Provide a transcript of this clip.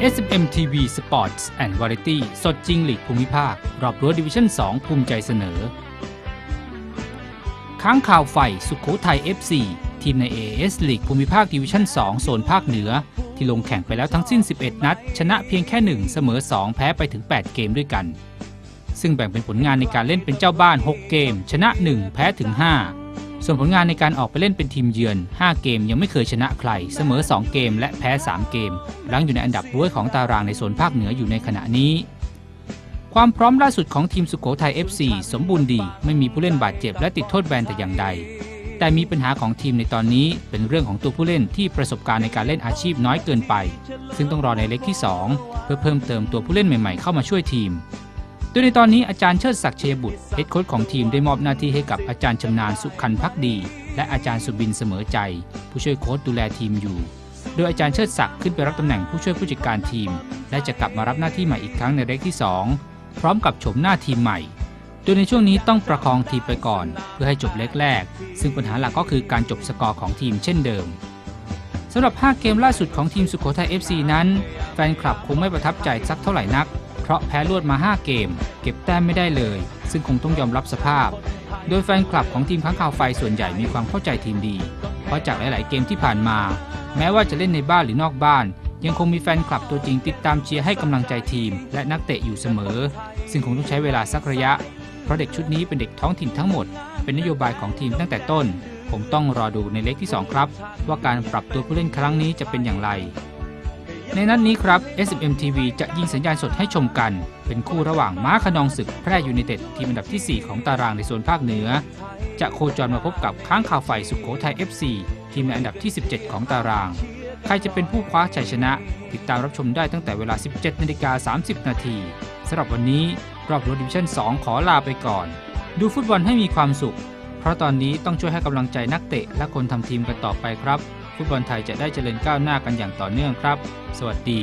SMM TV Sports and Variety สดจริงหลีกภูมิภาค รอบรั้วดิวิชั่น 2 ภูมิใจเสนอ ค้างข่าวไฟสุขโขทัย FC ทีมใน AS ลีกภูมิภาคดิวิชั่น 2 โซนภาคเหนือ ที่ลงแข่งไปแล้วทั้งสิ้น 11 นัด ชนะเพียงแค่ 1 เสมอ 2 แพ้ไปถึง 8 เกมด้วยกัน ซึ่งแบ่งเป็นผลงานในการเล่นเป็นเจ้าบ้าน 6 เกม ชนะ 1 แพ้ถึง 5 ส่วนผลงานในการออกไปเล่นเป็นทีมเยือน 5 เกมยังไม่เคยชนะใคร เสมอ 2 เกมและแพ้ 3 เกม รั้งอยู่ในอันดับบ้วยของตารางในโซนภาคเหนืออยู่ในขณะนี้ ความพร้อมล่าสุดของทีมสุโขทัย FC สมบูรณ์ดี ไม่มีผู้เล่นบาดเจ็บและติดโทษแบนแต่อย่างใด แต่มีปัญหาของทีมในตอนนี้เป็นเรื่องของตัวผู้เล่นที่ประสบการณ์ในการเล่นอาชีพน้อยเกินไป ซึ่งต้องรอในเล็กที่ 2 เพื่อเพิ่มเติมตัวผู้เล่นใหม่ ๆ เข้ามาช่วยทีม โดยในตอนนี้อาจารย์เชิดศักดิ์เชยบุตรเฮดโค้ชของทีมได้มอบหน้าที่ให้กับอาจารย์ชำนาญสุขันพักดี และอาจารย์สุบินเสมอใจ ผู้ช่วยโค้ชดูแลทีมอยู่ โดยอาจารย์เชิดศักดิ์ขึ้นไปรับตำแหน่งผู้ช่วยผู้จัดการทีม และจะกลับมารับหน้าที่ใหม่อีกครั้งในเล็กที่ 2 พร้อมกับโฉมหน้าทีมใหม่ โดยในช่วงนี้ต้องประคองทีมไปก่อน เพื่อให้จบเล็กแรก ซึ่งปัญหาหลักก็คือการจบสกอร์ของทีมเช่นเดิมสำหรับ 5 เกมล่าสุดของทีมสุโขทัย FC นั้น แฟนคลับคงไม่ประทับใจสักเท่าไหร่นัก เพราะแพ้รวดมา 5 เกม เก็บแต้มไม่ได้เลย ซึ่งคงต้องยอมรับสภาพ โดยแฟนคลับของทีมค้างคาวไฟส่วนใหญ่มีความเข้าใจทีมดี เพราะจากหลาย ๆ เกมที่ผ่านมา แม้ว่าจะเล่นในบ้านหรือนอกบ้าน ยังคงมีแฟนคลับตัวจริงติดตามเชียร์ให้กำลังใจทีม และนักเตะอยู่เสมอ ซึ่งคงต้องใช้เวลาสักระยะ เพราะเด็กชุดนี้เป็นเด็กท้องถิ่นทั้งหมด เป็นนโยบายของทีมตั้งแต่ต้นผมต้องรอดูในเล็กที่ 2 ครับ ว่าการปรับตัวผู้เล่นครั้งนี้จะเป็นอย่างไร ในนัดนนี้ครับ SMM TV จะยิงสัญญาณสดให้ชมกัน เป็นคู่ระหว่างม้าขนองศึกแพร่ยูไนเต็ดทีมอันดับที่ 4 ของตารางในโซนภาคเหนือ จะโคจรมาพบกับค้างข่าวไฟสุขโขทัย FC ทีมในอันดับที่ 17 ของตาราง ใครจะเป็นผู้คว้าชัยชนะ ติดตามรับชมได้ตั้งแต่เวลา 17นาฬิกา30 นาทีสำหรับวันนี้รอบรดิวิชั่น 2 ขอลาไปก่อน ดูฟุตบอลให้มีความสุข ราะตอนนี้ต้องช่วยให้กำลังใจนักเตะและคนทำทีมกันต่อไปครับ ฟุตบอลไทยจะได้เจริญก้าวหน้ากันอย่างต่อเนื่องครับ สวัสดี